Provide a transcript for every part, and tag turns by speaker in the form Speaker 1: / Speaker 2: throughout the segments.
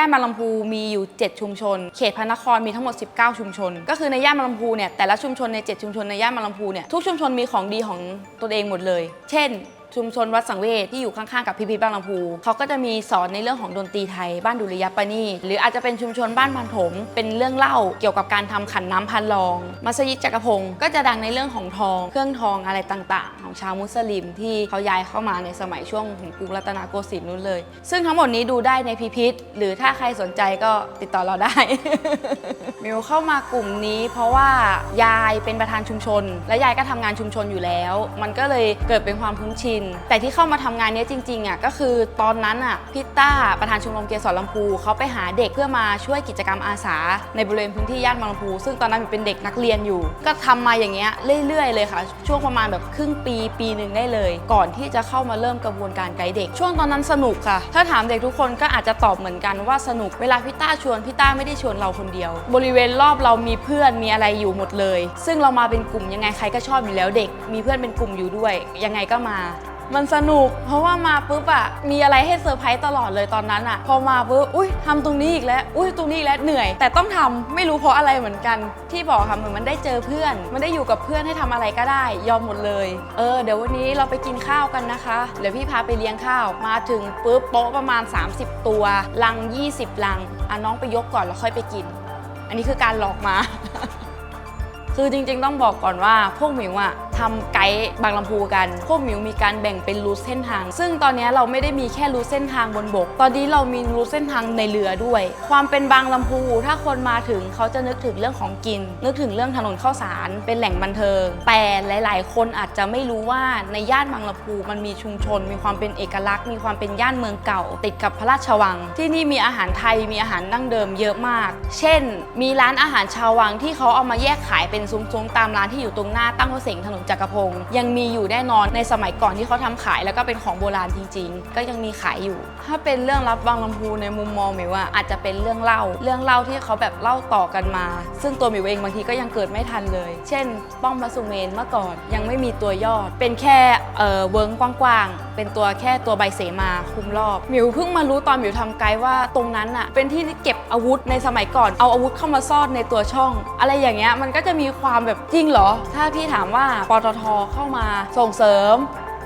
Speaker 1: านบางลำพูมีอยู่ 7 ชุมชน เขตพระนครมีทั้งหมด 19 ชุมชน ก็คือในย่านบางลำพูเนี่ยแต่ละชุมชนใน 7 ชุมชนในย่านบางลำพูเนี่ยทุกชุมชนมีของดีของตัวเองหมดเลย เช่น ชุมชนวัดสังเวชที่อยู่ข้างๆกับพิพิธบางลำพูเขาก็จะมีสอนในเรื่องของดนตรีไทยบ้านดุริยปานีหรืออาจจะเป็นชุมชนบ้านพันถม เป็นเรื่องเล่าเกี่ยวกับการทำขันน้ำพันลอง มัสยิดจักรพงศ์ก็จะดังในเรื่องของทอง เครื่องทองอะไรต่างๆ ของชาวมุสลิมที่เขาย้ายเข้ามาในสมัยช่วงของกรุงรัตนโกสินทร์นู้นเลย ซึ่งทั้งหมดนี้ดูได้ในพิพิธหรือถ้าใครสนใจก็ติดต่อเราได้ มิวเข้ามากลุ่มนี้ เพราะว่ายายเป็นประธานชุมชน และยายก็ทำงานชุมชนอยู่แล้ว มันก็เลยเกิดเป็นความคุ้นชินแต่ที่เข้ามาทำงานเนี้ยจริงๆอะก็คือตอนนั้นอะพี่ต้าประธานชมรมเกสรลำพูเขาไปหาเด็กเพื่อมาช่วยกิจกรรมอาสา ในบริเวณพื้นที่ย่านบางลำพู ซึ่งตอนนั้นมิวเป็นเด็กนักเรียนอยู่ ก็ทำมาอย่างเงี้ยเรื่อยๆเลยค่ะ ช่วงประมาณแบบครึ่งปีปีหนึ่งได้เลย ก่อนที่จะเข้ามาเริ่มกระบวนการไกด์เด็ก ช่วงตอนนั้นสนุกค่ะ ถ้าถามเด็กทุกคนก็อาจจะตอบเหมือนกันว่าสนุกเวลาพี่ต้าชวนพี่ต้าไม่ได้ชวนเราคนเดียว บริเวณรอบเรามีเพื่อนมีอะไรอยู่หมดเลย ซึ่งเรามาเป็นกลุ่มยังไงใครก็ชอบอยู่แล้วเด็ก มีเพื่อนเป็นกลุ่มอยู่ด้วย ยังไงก็มา มันสนุก เพราะว่ามาปุ๊บอะมีอะไรให้เซอร์ไพรส์ตลอดเลยตอนนั้นอะพอมาปุ๊บอุ้ยทำตรงนี้อีกแล้วอุ้ยตรงนี้อีกแล้วเหนื่อย แต่ต้องทำไม่รู้เพราะอะไรเหมือนกัน ที่บอกค่ะเหมือนมันได้เจอเพื่อน มันได้อยู่กับเพื่อนให้ทำอะไรก็ได้ ยอมหมดเลยเออเดี๋ยววันนี้เราไปกินข้าวกันนะคะเดี๋ยวพี่พาไปเลี้ยงข้าวมาถึงปุ๊บโต๊ะประมาณ 30 ตัวลัง 20 ลังอะน้องไปยกก่อนแล้วค่อยไปกิน อันนี้คือการหลอกมา คือจริง ๆ ต้องบอกก่อนว่าพวกหมิวอะ ทำไกด์บางลำพูกัน พวกมิวมีการแบ่งเป็นรูทเส้นทาง ซึ่งตอนนี้เราไม่ได้มีแค่รูทเส้นทางบนบก ตอนนี้เรามีรูทเส้นทางในเรือด้วย ความเป็นบางลำพูถ้าคนมาถึงเขาจะนึกถึงเรื่องของกิน นึกถึงเรื่องถนนข้าวสาร เป็นแหล่งบันเทิง แต่หลาย ๆ คนอาจจะไม่รู้ว่าในย่านบางลำพูมันมีชุมชน มีความเป็นเอกลักษณ์ มีความเป็นย่านเมืองเก่า ติดกับพระราชวัง ที่นี่มีอาหารไทยมีอาหารดั้งเดิมเยอะมาก เช่น มีร้านอาหารชาววังที่เขาเอามาแยกขายเป็นซุ้มๆตามร้านที่อยู่ตรงหน้าตั้งโฮเสงถนนจักรพงศ์ยังมีอยู่แน่นอนในสมัยก่อนที่เขาทำขายแล้วก็เป็นของโบราณจริง ๆ ก็ยังมีขายอยู่ ถ้าเป็นเรื่องรับบางลำพูในมุมมองหมิวอะอาจจะเป็นเรื่องเล่า เรื่องเล่าที่เขาแบบเล่าต่อกันมา ซึ่งตัวหมิวเองบางทีก็ยังเกิดไม่ทันเลย เช่น ป้อมพระสุเมนเมื่อก่อนยังไม่มีตัวยอด เป็นแค่เออเวิร์กว้างๆ เป็นตัวแค่ตัวใบเสมาคุมรอบหมิวเพิ่งมารู้ตอนหมิวทำไกด์ว่าตรงนั้นอะเป็นที่เก็บอาวุธในสมัยก่อนเอาอาวุธเข้ามาซ่อนในตัวช่อง อะไรอย่างเงี้ยมันก็จะมีความแบบจริงเหรอ ถ้าพี่ถามว่าปตทเข้ามาส่งเสริม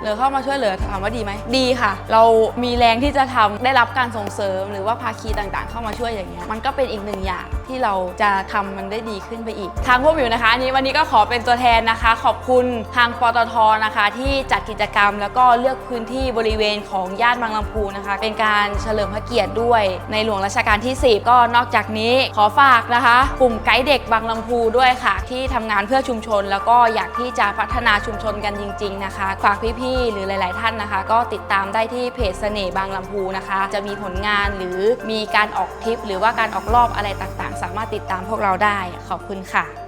Speaker 1: หรือเข้ามาช่วยเหลือถามว่าดีไหมดีค่ะ เรามีแรงที่จะทำได้รับการส่งเสริม หรือว่าภาคีต่างๆ เข้ามาช่วยอย่างเงี้ยมันก็เป็นอีกหนึ่งอย่างที่เราจะทำมันได้ดีขึ้นไปอีก ทางพวกมิวนะคะอันนี้วันนี้ก็ขอเป็นตัวแทนนะคะ ขอบคุณทางปตทนะคะ ที่จัดกิจกรรม แล้วก็เลือกพื้นที่บริเวณของย่านบางลำพูนะคะ เป็นการเฉลิมพระเกียรติด้วย ในหลวงรัชกาลที่ 10 ก็นอกจากนี้ขอฝากนะคะ กลุ่มไกด์เด็กบางลำพูด้วยค่ะ ที่ทำงานเพื่อชุมชน แล้วก็อยากที่จะพัฒนาชุมชนกันจริง ๆนะคะ ฝากพี่ๆหรือหลาย ๆ ท่านนะคะ ก็ติดตามได้ที่เพจเสน่ห์บางลำพูนะคะ จะมีผลงานหรือมีการออกทริป หรือว่าการออกรอบอะไรต่าง ๆ สามารถติดตามพวกเราได้ขอบคุณค่ะ